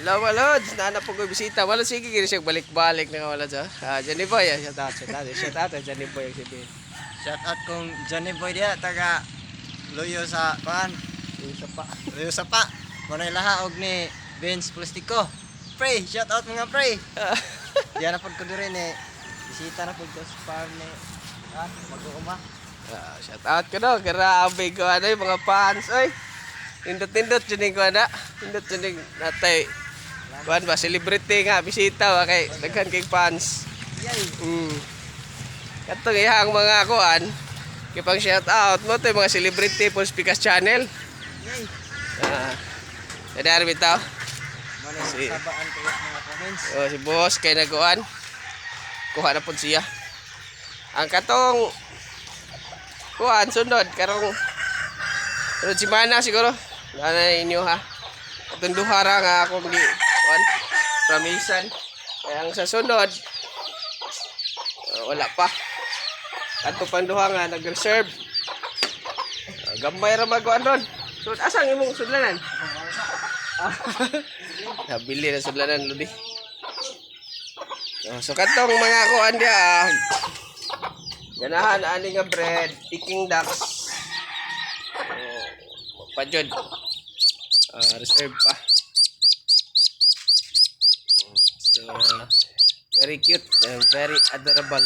Hello, Lods. Naanap po ko bisita. Wala sige kini siya balik-balik na wala sa. Ah, Johnny Boy, ah, shout out, shout out, shout out, Johnny Boy sabihin. Shout out kong Johnny Boy dia taga Luyo sa kuan, Yung sa pa. Luyo sa pa. Manay laha og ni Vince Plastico. Pre, shout out mga pre. Diyan na pod ko ni bisita na ko sa farm ni ah, mag-uuma. Ah, shout out ko no. Grabe ko ano yung mga fans. Oy. Indot-indot dyan ko na. Indot dyan natay. Kuan ba, celebrity nga, bisita ba kay daghan kay fans. Mm. Katong iyang mga kuan. Kipang shout out mo to mga celebrity po Speakers Channel. Yay. Ah. Nadari bitaw. Manay Si- sabaan yung mga comments. Oh, si boss kay naguan. Kuha na pud siya. Ang katong kuan sunod karong sunod si Mana siguro. Ana inyo ha. Atong duha ra nga ako gi kuan pramisan. Kaya ang sa ah, wala pa. Ato pang duha nga nag-reserve. Ah, Gambay ra magkuan ron. So, asang imong sudlanan? Ah, Nabili na sudlanan ludi. Oh, so katong mga kuan dia ah, ganahan ani nga bread, Peking ducks. Oh, pajod. Ah, reserve pa. So, very cute and very adorable.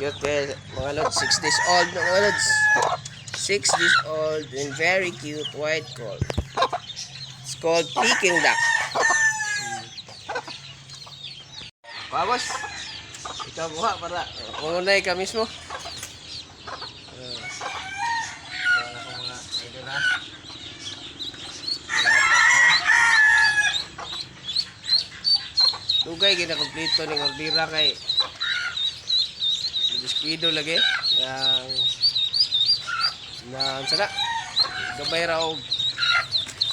Cute guys. Mga lods, 6 days old mga lods. 6 days old and very cute white coat. It's called Peking duck. Vamos. Ikaw buha para mangunay ka mismo. Wala ko mga idol ha. Tugay gina kompleto ning ordira kay Biskuido lagi. Yang na sana gamay ra og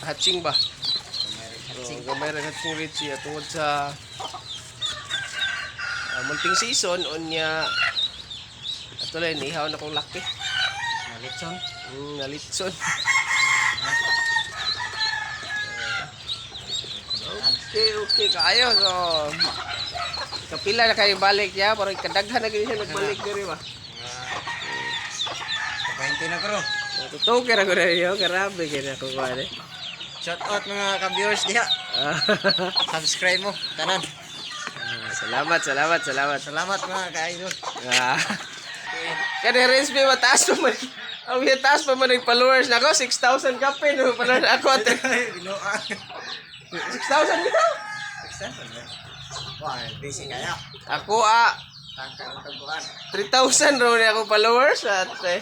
hatching ba? So, gamay ra hatching Richie. At tungod sa uh, multing season unya ato lang ihaw na kong laki. Malitson. mm, nalitson okay kayo so kapila na kayo balik ya pero kadaghan na ganyan nagbalik diri ba 20 na karo. Totoo kira ko na yun. Grabe kaya ko ano. Shout out mga ka-viewers diha. Subscribe mo tanan. salamat, salamat, salamat. Salamat mga ka-idol. Ah. Kaya rin may mataas pa man. Ang taas pa man yung followers na ako. 6,000 ka pa. No? Pala na ako. Binuang. 6,000 dito. Wah, busy kaya. Ako ah. Tangka ang taguan. 3,000 ro na ako followers. At eh,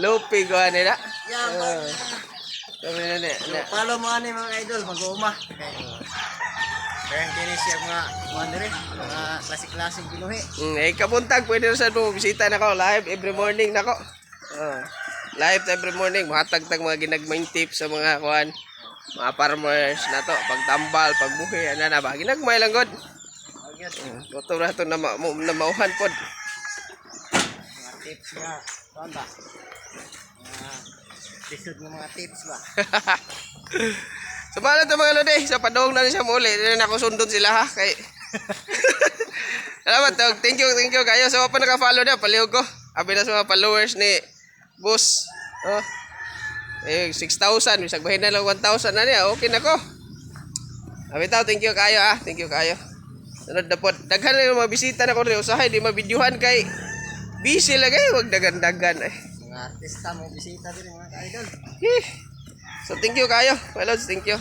low pig ko nila. Yaman. Sabi na na. So, follow mo ani mga idol, mag-uuma. Kaya kini siya mga mga dire, mga klasik-klasik binuhi. Mm, eh, kabuntag, pwede rin sa mo. Bisita na ko. Live every morning na ko. Ah. live every morning. Mahatag-tag mga ginagmain tips sa mga kuan. Mga farmers na to. Pagtambal, pagbuhi. Ano na ba? Ginagmay lang god. Uh, Tuto na to na, ma na mauhan pod. mga tips nga, kuan ba? Lisod ng mga tips ba? paano to mga lodi? Sa padong na siya muli. Hindi na ako sundon sila ha. Kay... Salamat. Tog. Thank you, thank you kayo. So pa naka-follow na, palihog ko. Abi na sa mga followers ni Boss. Oh. Eh, 6,000. Bisag bahin na lang 1,000 na niya. Okay na ko. Abi tao, thank you kayo ah. Thank you kayo. Sunod na po. Daghan na yung mga bisita na ko rin. Usahay, di mabidyohan kay busy lagi. Huwag dagan-dagan. Eh. Mga artista mo bisita din mga ka-idol. Eh. So thank you kayo. My thank you.